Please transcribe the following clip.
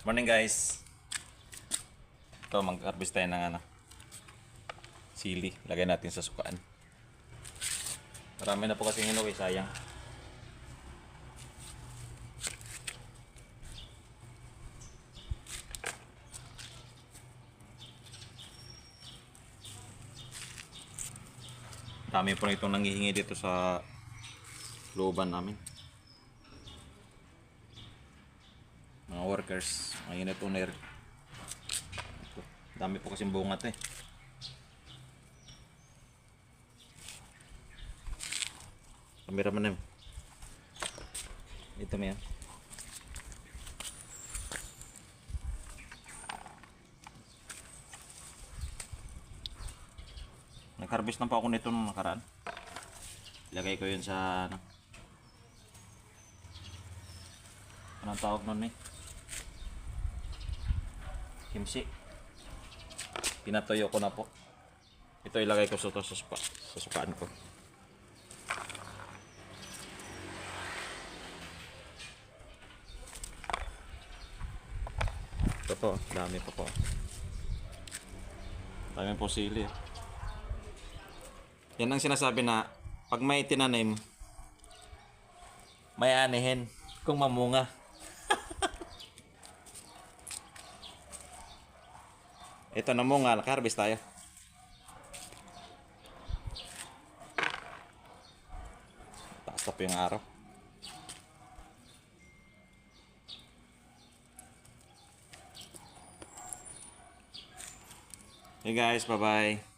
Morning guys. Ito, mag-harvest tayo ng ano. Sili. Lagay natin sa sukaan. Marami na po kasi hinuwi, sayang. Dami po na itong nangihingi dito sa looban namin. Mga workers, mga unit owner. Dami po kasing bunga to eh. Kamera man. Ito mo yan. Nag-harvest na po ako nito nung nakaraan. Ilagay ko yun sa ano. Anong tawag nun eh? Kimsi. Pinatoyo ko na po. Ito ilagay ko sa to sa, suka, sa sukaan ko. Ito po, dami pa po. Dami po sili. Yan ang sinasabi na pag may tinanim, may anihin kung mamunga. Ito na munga, naka-harvest tayo. Taas na po yung araw. Hey guys, bye-bye.